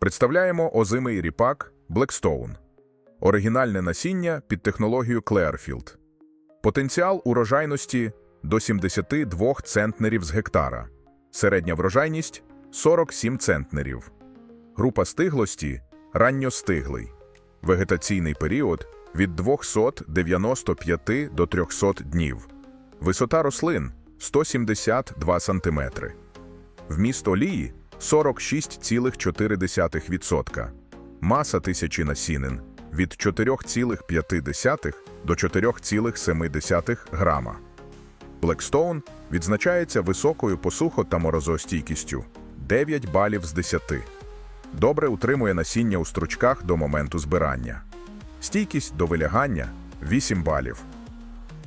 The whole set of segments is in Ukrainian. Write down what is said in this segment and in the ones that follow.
Представляємо озимий ріпак Blackstone. Оригінальне насіння під технологію Clearfield. Потенціал урожайності до 72 центнерів з гектара. Середня врожайність 47 центнерів. Група стиглості ранньостиглий. Вегетаційний період від 295 до 300 днів. Висота рослин 172 см. Вміст олії 46,4%. Маса тисячі насінин від 4,5 до 4,7 грама. Blackstone відзначається високою посухо та морозостійкістю 9 балів з 10. Добре утримує насіння у стручках до моменту збирання. Стійкість до вилягання 8 балів.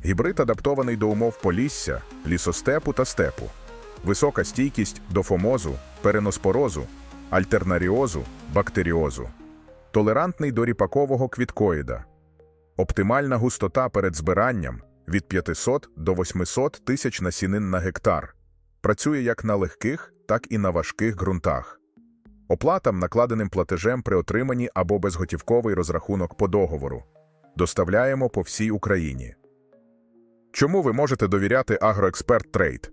Гібрид адаптований до умов полісся, лісостепу та степу. Висока стійкість до фомозу, переноспорозу, альтернаріозу, бактеріозу. Толерантний до ріпакового квіткоїда. Оптимальна густота перед збиранням від 500 до 800 тисяч насінин на гектар. Працює як на легких, так і на важких ґрунтах. Оплатам накладеним платежем при отриманні або безготівковий розрахунок по договору. Доставляємо по всій Україні. Чому ви можете довіряти Агроексперт Трейд?